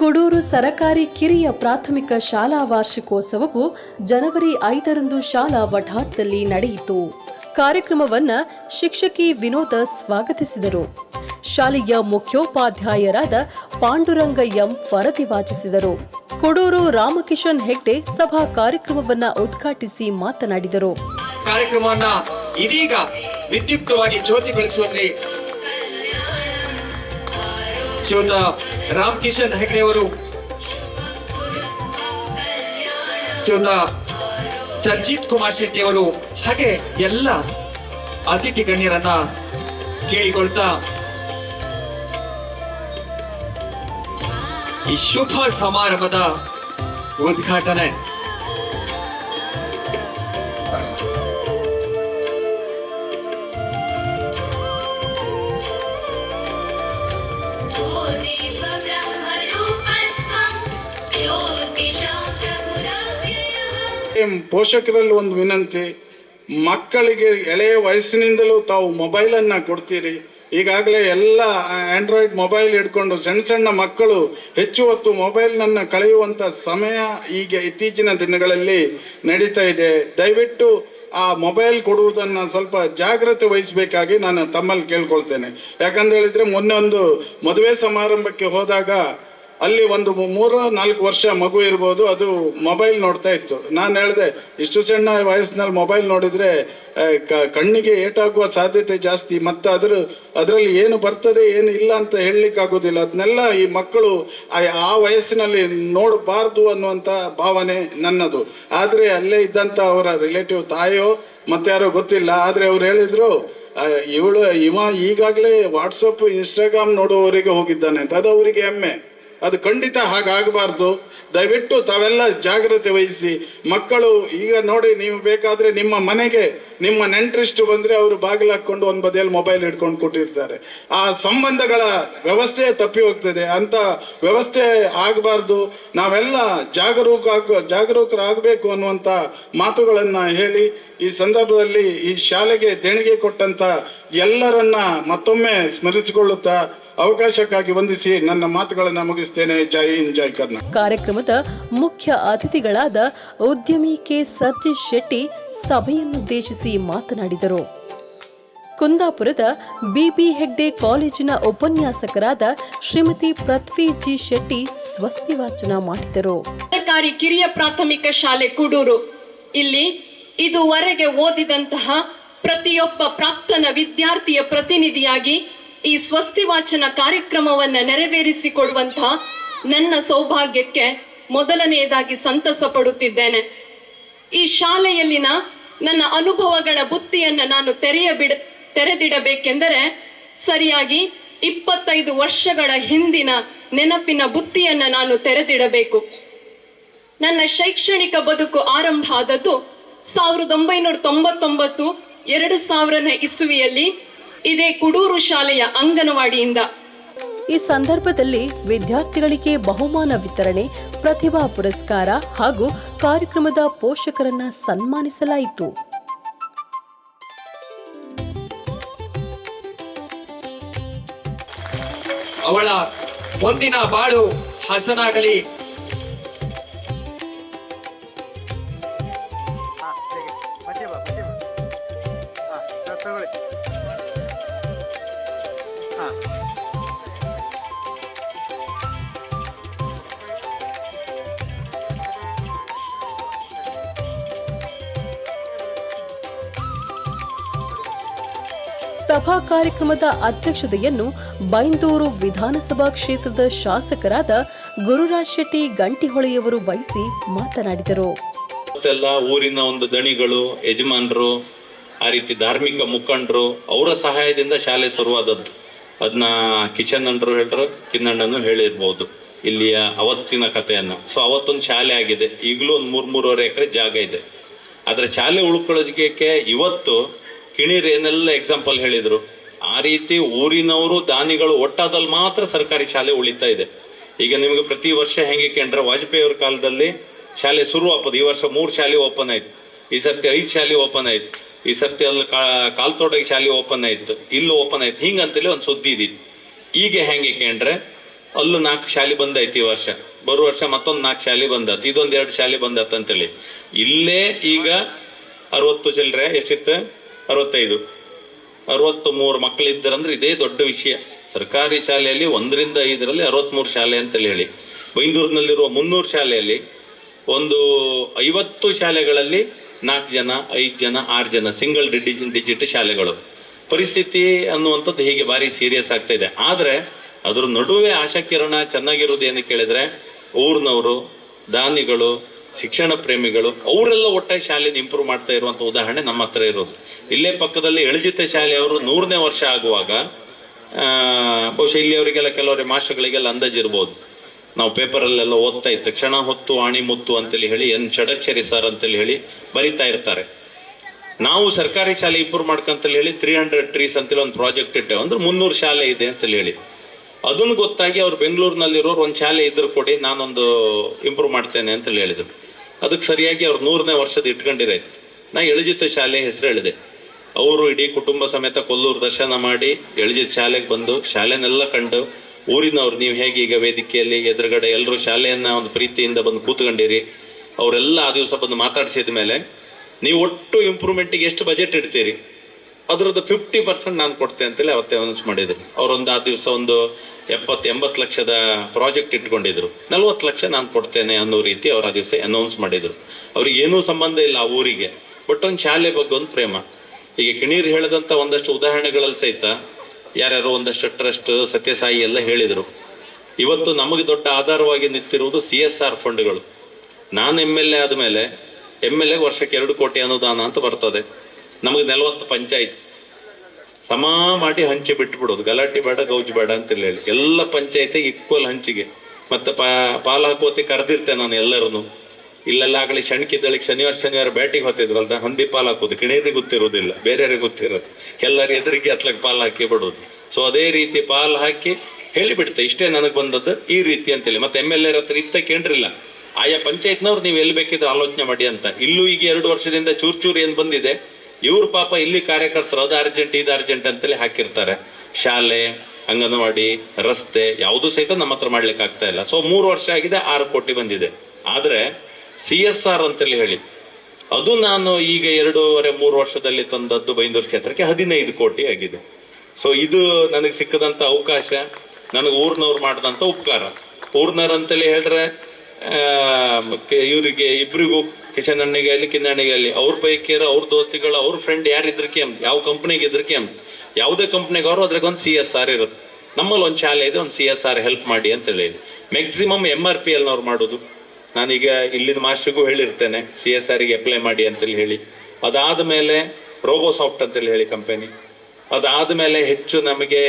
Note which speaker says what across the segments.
Speaker 1: ಕುಡೂರು ಸರಕಾರಿ ಕಿರಿಯ ಪ್ರಾಥಮಿಕ ಶಾಲಾ ವಾರ್ಷಿಕೋತ್ಸವವು ಜನವರಿ ಐದರಂದು ಶಾಲಾ ವಠಾರದಲ್ಲಿ ನಡೆಯಿತು. ಕಾರ್ಯಕ್ರಮವನ್ನ ಶಿಕ್ಷಕಿ ವಿನೋದ ಸ್ವಾಗತಿಸಿದರು. ಶಾಲೆಯ ಮುಖ್ಯೋಪಾಧ್ಯಾಯರಾದ ಪಾಂಡುರಂಗ ಎಂ ವರದಿ ವಾಚಿಸಿದರು. ಕುಡೂರು ರಾಮಕಿಶನ್ ಹೆಗ್ಡೆ ಸಭಾ ಕಾರ್ಯಕ್ರಮವನ್ನ ಉದ್ಘಾಟಿಸಿ ಮಾತನಾಡಿದರು.
Speaker 2: ಕಾರ್ಯಕ್ರಮವನ್ನ ಇದೀಗ ವಿದ್ಯುಕ್ತವಾಗಿ ಜ್ಯೋತಿ ಬೆಳೆಸುವಲ್ಲಿ ಶ್ರೀಯುತ ರಾಮ್ ಕಿಶನ್ ಹೆಗ್ಡೆ ಅವರು ಶ್ರೀಯುತ ಸರ್ಜಿತ್ ಕುಮಾರ್ ಶೆಟ್ಟಿ ಅವರು ಹಾಗೆ ಎಲ್ಲ ಅತಿಥಿ ಗಣ್ಯರನ್ನ ಕೇಳಿಕೊಳ್ತಾ ಈ ಶುಭ ಸಮಾರಂಭದ ಉದ್ಘಾಟನೆ.
Speaker 3: ಪೋಷಕರಲ್ಲಿ ಒಂದು ವಿನಂತಿ. ಮಕ್ಕಳಿಗೆ ಎಳೆಯ ವಯಸ್ಸಿನಿಂದಲೂ ತಾವು ಮೊಬೈಲನ್ನು ಕೊಡ್ತೀರಿ. ಈಗಾಗಲೇ ಎಲ್ಲ ಆಂಡ್ರಾಯ್ಡ್ ಮೊಬೈಲ್ ಹಿಡ್ಕೊಂಡು ಸಣ್ಣ ಸಣ್ಣ ಮಕ್ಕಳು ಹೆಚ್ಚು ಹೊತ್ತು ಮೊಬೈಲ್ನನ್ನು ಕಳೆಯುವಂಥ ಸಮಯ ಈಗ ಇತ್ತೀಚಿನ ದಿನಗಳಲ್ಲಿ ನಡೀತಾ ಇದೆ. ದಯವಿಟ್ಟು ಆ ಮೊಬೈಲ್ ಕೊಡುವುದನ್ನು ಸ್ವಲ್ಪ ಜಾಗ್ರತೆ ವಹಿಸಬೇಕಾಗಿ ನಾನು ತಮ್ಮಲ್ಲಿ ಕೇಳ್ಕೊಳ್ತೇನೆ. ಯಾಕಂತ ಹೇಳಿದ್ರೆ ಮೊನ್ನೆ ಒಂದು ಮದುವೆ ಸಮಾರಂಭಕ್ಕೆ ಹೋದಾಗ ಅಲ್ಲಿ ಒಂದು ಮೂರು, ನಾಲ್ಕು ವರ್ಷ ಮಗು ಇರ್ಬೋದು, ಅದು ಮೊಬೈಲ್ ನೋಡ್ತಾ ಇತ್ತು. ನಾನು ಹೇಳಿದೆ, ಇಷ್ಟು ಸಣ್ಣ ವಯಸ್ಸಿನಲ್ಲಿ ಮೊಬೈಲ್ ನೋಡಿದರೆ ಕಣ್ಣಿಗೆ ಏಟಾಗುವ ಸಾಧ್ಯತೆ ಜಾಸ್ತಿ, ಮತ್ತು ಅದರ, ಅದರಲ್ಲಿ ಏನು ಬರ್ತದೆ, ಏನು ಇಲ್ಲ ಅಂತ ಹೇಳಲಿಕ್ಕಾಗೋದಿಲ್ಲ. ಅದನ್ನೆಲ್ಲ ಈ ಮಕ್ಕಳು, ಆ ಆ ವಯಸ್ಸಿನಲ್ಲಿ ನೋಡಬಾರ್ದು ಅನ್ನುವಂಥ ಭಾವನೆ ನನ್ನದು. ಆದರೆ ಅಲ್ಲೇ ಇದ್ದಂಥ ಅವರ ರಿಲೇಟಿವ್ ತಾಯೋ ಯಾರೋ ಗೊತ್ತಿಲ್ಲ. ಆದರೆ ಅವ್ರು ಹೇಳಿದರು ಇವಳು, ಇವ ಈಗಾಗಲೇ ವಾಟ್ಸಪ್, ಇನ್ಸ್ಟಾಗ್ರಾಮ್ ನೋಡುವವರಿಗೆ ಹೋಗಿದ್ದಾನೆ ಅಂತ. ಅದು ಅವರಿಗೆ ಹೆಮ್ಮೆ. ಅದು ಖಂಡಿತ ಹಾಗಾಗಬಾರ್ದು. ದಯವಿಟ್ಟು ತಾವೆಲ್ಲ ಜಾಗ್ರತೆ ವಹಿಸಿ. ಮಕ್ಕಳು, ಈಗ ನೋಡಿ ನೀವು ಬೇಕಾದ್ರೆ ನಿಮ್ಮ ಮನೆಗೆ, ನಿಮ್ಮ ನೆಂಟರಿಷ್ಟು ಬಂದ್ರೆ ಅವರು ಬಾಗಿಲು ಹಾಕ್ಕೊಂಡು ಒಂದು ಬದಿಯಲ್ಲಿ ಮೊಬೈಲ್ ಹಿಡ್ಕೊಂಡು ಕೊಟ್ಟಿರ್ತಾರೆ ಆ ಸಂಬಂಧಗಳ ವ್ಯವಸ್ಥೆ ತಪ್ಪಿ ಹೋಗ್ತದೆ. ಅಂತ ವ್ಯವಸ್ಥೆ ಆಗಬಾರ್ದು. ನಾವೆಲ್ಲ ಜಾಗರೂಕ ಜಾಗರೂಕರಾಗಬೇಕು ಅನ್ನುವಂಥ ಮಾತುಗಳನ್ನು ಹೇಳಿ, ಈ ಸಂದರ್ಭದಲ್ಲಿ ಈ ಶಾಲೆಗೆ ದೇಣಿಗೆ ಕೊಟ್ಟಂತ ಎಲ್ಲರನ್ನ ಮತ್ತೊಮ್ಮೆ ಸ್ಮರಿಸಿಕೊಳ್ಳುತ್ತಾ ಅವಕಾಶಕ್ಕಾಗಿ ವಂದಿಸಿ ನನ್ನ ಮಾತುಗಳನ್ನು ಮುಗಿಸ್ತೇನೆ. ಜೈ ಹಿಂದ್ ಜೈ ಕರ್ನಾಟಕ.
Speaker 1: ಕಾರ್ಯಕ್ರಮದ ಮುಖ್ಯ ಅತಿಥಿಗಳಾದ ಉದ್ಯಮಿ ಕೆ. ಸರ್ಜೇಶ್ ಶೆಟ್ಟಿ ಸಭೆಯನ್ನುದ್ದೇಶಿಸಿ ಮಾತನಾಡಿದರು. ಕುಂದಾಪುರದ ಬಿಬಿ ಹೆಗ್ಡೆ ಕಾಲೇಜಿನ ಉಪನ್ಯಾಸಕರಾದ ಶ್ರೀಮತಿ ಪೃಥ್ವಿ ಜಿ ಶೆಟ್ಟಿ ಸ್ವಸ್ತಿ ವಾಚನ ಮಾಡಿದರು.
Speaker 4: ಸರ್ಕಾರಿ ಕಿರಿಯ ಪ್ರಾಥಮಿಕ ಶಾಲೆ ಕುಡೂರು. ಇಲ್ಲಿ ಇದುವರೆಗೆ ಓದಿದಂತಹ ಪ್ರತಿಯೊಬ್ಬ ಪ್ರಾಪ್ತನ ವಿದ್ಯಾರ್ಥಿಯ ಪ್ರತಿನಿಧಿಯಾಗಿ ಈ ಸ್ವಸ್ತಿ ವಾಚನ ಕಾರ್ಯಕ್ರಮವನ್ನ ನೆರವೇರಿಸಿಕೊಡುವಂತಹ ನನ್ನ ಸೌಭಾಗ್ಯಕ್ಕೆ ಮೊದಲನೆಯದಾಗಿ ಸಂತಸ ಪಡುತ್ತಿದ್ದೇನೆ. ಈ ಶಾಲೆಯಲ್ಲಿನ ನನ್ನ ಅನುಭವಗಳ ಬುತ್ತಿಯನ್ನು ನಾನು ತೆರೆಯ ಬಿಡ, ತೆರೆದಿಡಬೇಕೆಂದರೆ ಸರಿಯಾಗಿ ಇಪ್ಪತ್ತೈದು ವರ್ಷಗಳ ಹಿಂದಿನ ನೆನಪಿನ ಬುತ್ತಿಯನ್ನು ನಾನು ತೆರೆದಿಡಬೇಕು. ನನ್ನ ಶೈಕ್ಷಣಿಕ ಬದುಕು ಆರಂಭ ಆದದ್ದು ಸಾವಿರದ ಒಂಬೈನೂರ ತೊಂಬತ್ತೊಂಬತ್ತು, ಎರಡು ಸಾವಿರನೇ ಇಸುವಿಯಲ್ಲಿ ಇದೇ ಕುಡೂರು ಶಾಲೆಯ ಅಂಗನವಾಡಿಯಿಂದ.
Speaker 1: ಈ ಸಂದರ್ಭದಲ್ಲಿ ವಿದ್ಯಾರ್ಥಿಗಳಿಗೆ ಬಹುಮಾನ ವಿತರಣೆ ಪ್ರತಿಭಾ ಪುರಸ್ಕಾರ ಹಾಗೂ ಕಾರ್ಯಕ್ರಮದ ಪೋಷಕರನ್ನ ಸನ್ಮಾನಿಸಲಾಯಿತು.
Speaker 2: ಅವಳ ಮುಂದಿನ ಬಾಳು ಹಸನಾಗಲಿ.
Speaker 1: ಸಭಾ ಕಾರ್ಯಕ್ರಮದ ಅಧ್ಯಕ್ಷತೆಯನ್ನು ಬೈಂದೂರು ವಿಧಾನಸಭಾ ಕ್ಷೇತ್ರದ ಶಾಸಕರಾದ ಗುರುರಾಜ್ ಶೆಟ್ಟಿ ಗಂಟಿಹೊಳೆಯವರು ವಹಿಸಿ ಮಾತನಾಡಿದರು.
Speaker 5: ಊರಿನ ಒಂದು ದಣಿಗಳು, ಯಜಮಾನರು, ಆ ರೀತಿ ಧಾರ್ಮಿಕ ಮುಖಂಡರು, ಅವರ ಸಹಾಯದಿಂದ ಶಾಲೆ ಶುರುವಾದದ್ದು. ಅದನ್ನ ಕಿಚನ್ ಅಂಡ್ರು ಹೇಳ್ರು ಕಿನ್ನಣ್ಣನು ಹೇಳಿರ್ಬೋದು. ಇಲ್ಲಿಯ ಅವತ್ತಿನ ಕಥೆಯನ್ನು. ಸೊ ಅವತ್ತೊಂದು ಶಾಲೆ ಆಗಿದೆ. ಈಗಲೂ ಒಂದು ಮೂರು, ಮೂರುವರೆ ಎಕರೆ ಜಾಗ ಇದೆ. ಆದರೆ ಶಾಲೆ ಉಳ್ಕೊಳ್ಳೋದಕ್ಕೆ ಇವತ್ತು ಕಿಣಿರ್ ಏನೆಲ್ಲ ಎಕ್ಸಾಂಪಲ್ ಹೇಳಿದರು, ಆ ರೀತಿ ಊರಿನವರು ದಾನಿಗಳು ಒಟ್ಟಾದಲ್ಲಿ ಮಾತ್ರ ಸರ್ಕಾರಿ ಶಾಲೆ ಉಳಿತಾ ಇದೆ. ಈಗ ನಿಮಗೆ ಪ್ರತಿ ವರ್ಷ ಹೆಂಗೆ ಕೇಂದ್ರ ವಾಜಪೇಯಿ ಅವ್ರ ಕಾಲದಲ್ಲಿ ಶಾಲೆ ಶುರು ಆಗ್ಬೋದು ಈ ವರ್ಷ ಮೂರು ಶಾಲೆ ಓಪನ್ ಆಯ್ತು. ಈ ಸರ್ತಿ ಐದು ಶಾಲೆ ಓಪನ್ ಆಯ್ತು. ಈ ಸರ್ತಿ ಅಲ್ಲಿ ಕಾಲ್ತೋಟಗೆ ಶಾಲೆ ಓಪನ್ ಆಯ್ತು. ಇಲ್ಲಿ ಓಪನ್ ಆಯ್ತು. ಅಂತೇಳಿ ಒಂದು ಸುದ್ದಿ ಇದಿತ್ತು ಈಗ ಹೆಂಗೆ ಕೇಂದ್ರೆ ಅಲ್ಲೂ ನಾಲ್ಕು ಶಾಲೆ ಬಂದೈತಿ ಈ ವರ್ಷ. ಬರುವ ವರ್ಷ ಮತ್ತೊಂದು ನಾಲ್ಕು ಶಾಲೆ ಬಂದತ್. ಇದೊಂದು ಎರಡು ಶಾಲೆ ಬಂದತ್ ಅಂತೇಳಿ. ಇಲ್ಲೇ ಈಗ ಅರವತ್ತು ಚಿಲ್ಲರೆ ಎಷ್ಟಿತ್ತು? ಅರವತ್ತೈದು. ಅರವತ್ತು ಮೂರು ಮಕ್ಕಳು ಇದ್ದರಂದ್ರೆ ಇದೇ ದೊಡ್ಡ ವಿಷಯ. ಸರ್ಕಾರಿ ಶಾಲೆಯಲ್ಲಿ ಒಂದರಿಂದ ಐದರಲ್ಲಿ ಅರವತ್ತ್ಮೂರು ಶಾಲೆ ಅಂತೇಳಿ ಹೇಳಿ. ಬೈಂದೂರಿನಲ್ಲಿರುವ ಮುನ್ನೂರು ಶಾಲೆಯಲ್ಲಿ ಒಂದು ಐವತ್ತು ಶಾಲೆಗಳಲ್ಲಿ ನಾಲ್ಕು ಜನ, ಐದು ಜನ, ಆರು ಜನ ಸಿಂಗಲ್ ಡಿಜಿ ಡಿಜಿಟ್ ಶಾಲೆಗಳು. ಪರಿಸ್ಥಿತಿ ಅನ್ನುವಂಥದ್ದು ಹೀಗೆ ಭಾರಿ ಸೀರಿಯಸ್ ಆಗ್ತಾ ಇದೆ. ಆದರೆ ಅದ್ರ ನಡುವೆ ಆಶಾಕಿರಣ ಚೆನ್ನಾಗಿರೋದು ಏನು ಕೇಳಿದರೆ ಊರಿನವರು, ದಾನಿಗಳು ಶಿಕ್ಷಣ ಪ್ರೇಮಿಗಳು, ಅವರೆಲ್ಲ ಒಟ್ಟಾಗಿ ಶಾಲೆನ ಇಂಪ್ರೂವ್ ಮಾಡ್ತಾ ಇರುವಂಥ ಉದಾಹರಣೆ ನಮ್ಮ ಹತ್ರ ಇರೋದು. ಇಲ್ಲೇ ಪಕ್ಕದಲ್ಲಿ ಎಳಜಿತ ಶಾಲೆಯವರು ನೂರನೇ ವರ್ಷ ಆಗುವಾಗ ಬಹುಶಃ ಇಲ್ಲಿಯವರಿಗೆಲ್ಲ ಕೆಲವರಿಗೆ ಮಾಸ್ಟರ್ಗಳಿಗೆಲ್ಲ ಅಂದಾಜಿರ್ಬೋದು ನಾವು ಪೇಪರಲ್ಲೆಲ್ಲ ಓದ್ತಾ ಇತ್ತು ಕ್ಷಣ ಹೊತ್ತು, ಆಣಿ ಮುತ್ತು ಅಂತೇಳಿ ಹೇಳಿ, ಎನ್ ಷಡಕ್ಷರಿ ಸರ್ ಅಂತೇಳಿ ಹೇಳಿ ಬರಿತಾ ಇರ್ತಾರೆ. ನಾವು ಸರ್ಕಾರಿ ಶಾಲೆ ಇಂಪ್ರೂವ್ ಮಾಡ್ಕಂತೇಳಿ ಹೇಳಿ ತ್ರೀ ಹಂಡ್ರೆಡ್ ಟ್ರೀಸ್ ಅಂತೇಳಿ ಒಂದು ಪ್ರಾಜೆಕ್ಟ್ ಇಟ್ಟೆವು. ಅಂದ್ರೆ ಮುನ್ನೂರು ಶಾಲೆ ಇದೆ ಅಂತೇಳಿ ಹೇಳಿ. ಅದನ್ನು ಗೊತ್ತಾಗಿ ಅವ್ರು ಬೆಂಗಳೂರಿನಲ್ಲಿರೋರು ಒಂದು ಶಾಲೆ ಇದ್ರು ಕೊಡಿ, ನಾನೊಂದು ಇಂಪ್ರೂವ್ ಮಾಡ್ತೇನೆ ಅಂತೇಳಿ ಹೇಳಿದ್ರು. ಅದಕ್ಕೆ ಸರಿಯಾಗಿ ಅವ್ರು ನೂರನೇ ವರ್ಷದ ಇಟ್ಕೊಂಡಿರೈತೆ ನಾ ಎಳಜಿತ ಶಾಲೆ ಹೆಸರು ಹೇಳಿದೆ. ಅವರು ಇಡೀ ಕುಟುಂಬ ಸಮೇತ ಕೊಲ್ಲೂರು ದರ್ಶನ ಮಾಡಿ ಎಳಜಿತ್ ಶಾಲೆಗೆ ಬಂದು, ಶಾಲೆನೆಲ್ಲ ಕಂಡು, ಊರಿನವ್ರು ನೀವು ಹೇಗೆ ಈಗ ವೇದಿಕೆಯಲ್ಲಿ ಎದುರುಗಡೆ ಎಲ್ಲರೂ ಶಾಲೆಯನ್ನ ಒಂದು ಪ್ರೀತಿಯಿಂದ ಬಂದು ಕೂತ್ಕೊಂಡಿರಿ, ಅವರೆಲ್ಲ ಆ ದಿವಸ ಬಂದು ಮಾತಾಡಿಸಿದ ಮೇಲೆ ನೀವು ಒಟ್ಟು ಇಂಪ್ರೂವ್ಮೆಂಟಿಗೆ ಎಷ್ಟು ಬಜೆಟ್ ಇಡ್ತೀರಿ? ಅದ್ರದ್ದು ಫಿಫ್ಟಿ ಪರ್ಸೆಂಟ್ ನಾನು ಕೊಡ್ತೇನೆ ಅಂತೇಳಿ ಅವತ್ತೇ ಅನೌನ್ಸ್ ಮಾಡಿದ್ರು. ಅವರೊಂದು ಆ ದಿವಸ ಒಂದು ಎಪ್ಪತ್ತು, ಎಂಬತ್ತು ಲಕ್ಷದ ಪ್ರಾಜೆಕ್ಟ್ ಇಟ್ಕೊಂಡಿದ್ರು. ನಲ್ವತ್ತು ಲಕ್ಷ ನಾನು ಕೊಡ್ತೇನೆ ಅನ್ನೋ ರೀತಿ ಅವ್ರು ಆ ದಿವಸ ಅನೌನ್ಸ್ ಮಾಡಿದ್ರು. ಅವ್ರಿಗೆ ಏನೂ ಸಂಬಂಧ ಇಲ್ಲ ಆ ಊರಿಗೆ. ಬಟ್ ಒಂದು ಶಾಲೆ ಬಗ್ಗೆ ಒಂದು ಪ್ರೇಮ. ಈಗ ಕಿಣೀರ್ ಹೇಳಿದಂಥ ಒಂದಷ್ಟು ಉದಾಹರಣೆಗಳಲ್ಲಿ ಸಹಿತ ಯಾರ್ಯಾರು ಒಂದಷ್ಟು ಟ್ರಸ್ಟ್ ಸತ್ಯಸಾಯಿ ಎಲ್ಲ ಹೇಳಿದರು. ಇವತ್ತು ನಮಗೆ ದೊಡ್ಡ ಆಧಾರವಾಗಿ ನಿಂತಿರುವುದು ಸಿ ಎಸ್ ಆರ್ ಫಂಡ್ಗಳು ನಾನು ಎಂ ಎಲ್ ಎ ಆದಮೇಲೆ ಎಂ ಎಲ್ ಎ ವರ್ಷಕ್ಕೆ ಎರಡು ಕೋಟಿ ಅನುದಾನ ಅಂತ ಬರ್ತದೆ. ನಮಗೆ ನಲವತ್ತು ಪಂಚಾಯತ್. ಸಮ ಮಾಡಿ ಹಂಚಿ ಬಿಟ್ಬಿಡೋದು. ಗಲಾಟೆ ಬೇಡ, ಗೌಜ್ ಬೇಡ ಅಂತ ಹೇಳಿ. ಎಲ್ಲ ಪಂಚಾಯತಿಗೆ ಈಕ್ವಲ್ ಹಂಚಿಗೆ. ಮತ್ತು ಪಾ, ಪಾಲ್ ಹಾಕೋತಿ ಕರೆದಿರ್ತೇನೆ ನಾನು ಎಲ್ಲರನ್ನು. ಇಲ್ಲೆಲ್ಲ ಆಗಲಿ, ಶಣ್ಕಿದ್ದಳಿಗೆ ಶನಿವಾರ ಶನಿವಾರ ಬ್ಯಾಟಿಗೆ ಹೊತ್ತಿದ್ವಲ್ದ ಹಂದಿ ಪಾಲ್ ಹಾಕೋದು. ಕಿಣಿಯರಿಗೆ ಗೊತ್ತಿರೋದಿಲ್ಲ. ಬೇರೆಯವ್ರಿಗೆ ಗೊತ್ತಿರೋದು. ಎಲ್ಲರ ಎದುರಿಗೆ ಹತ್ಲಕ್ಕೆ ಪಾಲ್ ಹಾಕಿ ಬಿಡೋದು. ಸೊ ಅದೇ ರೀತಿ ಪಾಲ್ ಹಾಕಿ ಹೇಳಿಬಿಡ್ತೆ. ಇಷ್ಟೇ ನನಗೆ ಬಂದದ್ದು ಈ ರೀತಿ ಅಂತೇಳಿ ಮತ್ತೆ ಎಂ ಎಲ್ ಎರ್ ಹತ್ರ ಇತ್ತ ಕೇಳ್ರಿಲ್ಲ ಆಯಾ ಪಂಚಾಯತ್ನವ್ರು ನೀವು ಎಲ್ಲಿ ಬೇಕಿದ್ರು ಆಲೋಚನೆ ಮಾಡಿ ಅಂತ. ಇಲ್ಲೂ ಈಗ ಎರಡು ವರ್ಷದಿಂದ ಚೂರು ಚೂರು ಏನು ಬಂದಿದೆ ಇವ್ರ ಪಾಪ ಇಲ್ಲಿ ಕಾರ್ಯಕರ್ತರು, ಅದು ಅರ್ಜೆಂಟ್, ಇದು ಅರ್ಜೆಂಟ್ ಅಂತೇಳಿ ಹಾಕಿರ್ತಾರೆ. ಶಾಲೆ, ಅಂಗನವಾಡಿ, ರಸ್ತೆ, ಯಾವುದು ಸಹಿತ ನಮ್ಮ ಹತ್ರ ಮಾಡ್ಲಿಕ್ಕೆ ಆಗ್ತಾ ಇಲ್ಲ. ಸೊ ಮೂರು ವರ್ಷ ಆಗಿದೆ, ಆರು ಕೋಟಿ ಬಂದಿದೆ. ಆದ್ರೆ, ಸಿ ಎಸ್ ಆರ್ ಅಂತೇಳಿ ಹೇಳಿ, ಅದು ನಾನು ಈಗ ಎರಡೂವರೆ, ಮೂರು ವರ್ಷದಲ್ಲಿ ತಂದದ್ದು ಬೈಂದೂರು ಕ್ಷೇತ್ರಕ್ಕೆ ಹದಿನೈದು ಕೋಟಿ ಆಗಿದೆ. ಸೊ ಇದು ನನಗೆ ಸಿಕ್ಕದಂತ ಅವಕಾಶ, ನನಗೆ ಊರ್ನವ್ರು ಮಾಡಿದಂಥ ಉಪಕಾರ. ಊರ್ನವ್ರು ಅಂತೇಳಿ ಹೇಳಿದ್ರೆ ಇವರಿಗೆ ಇಬ್ಬರಿಗೂ ಕಿಶನ್ ಅಣ್ಣಿಗೆ ಕಿನ್ನ ಕಿನ್ನಣ್ಣಿಗೆ ಆಗಲಿ, ಅವ್ರ ಪೈಕಿರ, ಅವ್ರ ದೋಸ್ತಿಗಳು, ಅವ್ರ ಫ್ರೆಂಡ್ ಯಾರು ಇದ್ರಕ್ಕೆ ಅಂತ ಯಾವ ಕಂಪ್ನಿಗೆ ಇದ್ರಕ್ಕೆ ಅಂತ ಯಾವುದೇ ಕಂಪ್ನಿಗೆ ಅವರು ಅದ್ರಾಗ ಒಂದು ಸಿ ಎಸ್ ಆರ್ ಇರುತ್ತೆ ನಮ್ಮಲ್ಲಿ ಒಂದು ಶಾಲೆ ಇದೆ, ಒಂದು ಸಿ ಎಸ್ ಆರ್ ಹೆಲ್ಪ್ ಮಾಡಿ ಅಂತ ಹೇಳಿ ಮ್ಯಾಕ್ಸಿಮಮ್ ಎಂ ಆರ್ ಪಿ ಎಲ್ನವ್ರು ಮಾಡೋದು. ನಾನೀಗ ಇಲ್ಲಿನ ಮಾಸ್ಟ್ರಿಗೂ ಹೇಳಿರ್ತೇನೆ ಸಿ ಎಸ್ ಆರಿಗೆ ಅಪ್ಲೈ ಮಾಡಿ ಅಂತೇಳಿ ಹೇಳಿ. ಅದಾದ ಮೇಲೆ ರೋಬೋಸಾಫ್ಟ್ ಅಂತೇಳಿ ಹೇಳಿ ಕಂಪನಿ ಅದಾದ ಮೇಲೆ ಹೆಚ್ಚು ನಮಗೆ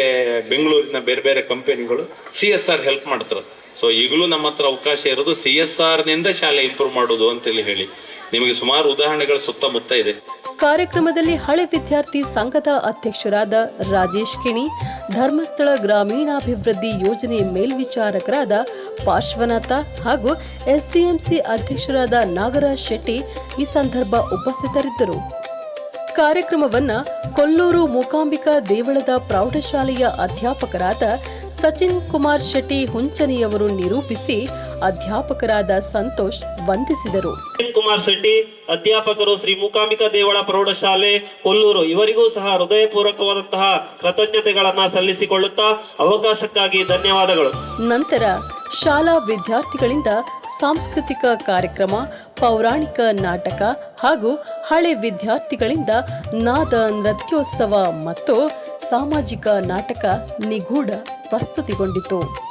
Speaker 5: ಬೆಂಗಳೂರಿನ ಬೇರೆ ಬೇರೆ ಕಂಪನಿಗಳು ಸಿ ಎಸ್ ಆರ್ ಹೆಲ್ಪ್ ಮಾಡ್ತಾರೆ ಸೊ ಈಗಲೂ ನಮ್ಮ ಹತ್ರ ಅವಕಾಶ ಇರೋದು ಸಿ ಎಸ್ ಆರ್ನಿಂದ ಶಾಲೆ ಇಂಪ್ರೂವ್ ಮಾಡೋದು ಅಂತೇಳಿ ಹೇಳಿ. ನಿಮಗೆ ಸುಮಾರು ಉದಾಹರಣೆಗಳು ಸುತ್ತಮುತ್ತ ಇದೆ.
Speaker 1: ಕಾರ್ಯಕ್ರಮದಲ್ಲಿ ಹಳೆ ವಿದ್ಯಾರ್ಥಿ ಸಂಘದ ಅಧ್ಯಕ್ಷರಾದ ರಾಜೇಶ್ ಕಿಣಿ, ಧರ್ಮಸ್ಥಳ ಗ್ರಾಮೀಣಾಭಿವೃದ್ಧಿ ಯೋಜನೆ ಮೇಲ್ವಿಚಾರಕರಾದ ಪಾರ್ಶ್ವನಾಥ ಹಾಗೂ ಎಸ್ಸಿಎಂಸಿ ಅಧ್ಯಕ್ಷರಾದ ನಾಗರಾಜ್ ಶೆಟ್ಟಿ ಈ ಸಂದರ್ಭ ಉಪಸ್ಥಿತರಿದ್ದರು. ಕಾರ್ಯಕ್ರಮವನ್ನ ಕೊಲ್ಲೂರು ಮೂಕಾಂಬಿಕಾ ದೇವಳದ ಪ್ರೌಢಶಾಲೆಯ ಅಧ್ಯಾಪಕರಾದ ಸಚಿನ್ ಕುಮಾರ್ ಶೆಟ್ಟಿ ಹುಂಚನಿಯವರು ನಿರೂಪಿಸಿ ಅಧ್ಯಾಪಕರಾದ ಸಂತೋಷ್ ವಂದಿಸಿದರು.
Speaker 6: ಕುಮಾರ್ ಶೆಟ್ಟಿ ಅಧ್ಯಾಪಕರು ಶ್ರೀ ಮೂಕಾಂಬಿಕಾ ದೇವಳ ಪ್ರೌಢಶಾಲೆ ಕೊಲ್ಲೂರು. ಇವರಿಗೂ ಸಹ ಹೃದಯಪೂರ್ವಕವಾದಂತಹ ಕೃತಜ್ಞತೆಗಳನ್ನ ಸಲ್ಲಿಸಿಕೊಳ್ಳುತ್ತಾ ಅವಕಾಶಕ್ಕಾಗಿ ಧನ್ಯವಾದಗಳು.
Speaker 1: ನಂತರ ಶಾಲಾ ವಿದ್ಯಾರ್ಥಿಗಳಿಂದ ಸಾಂಸ್ಕೃತಿಕ ಕಾರ್ಯಕ್ರಮ ಪೌರಾಣಿಕ ನಾಟಕ ಹಾಗೂ ಹಳೆ ವಿದ್ಯಾರ್ಥಿಗಳಿಂದ ನಾದ ನೃತ್ಯೋತ್ಸವ ಮತ್ತು ಸಾಮಾಜಿಕ ನಾಟಕ ನಿಗೂಢ ಪ್ರಸ್ತುತಿಗೊಂಡಿತು.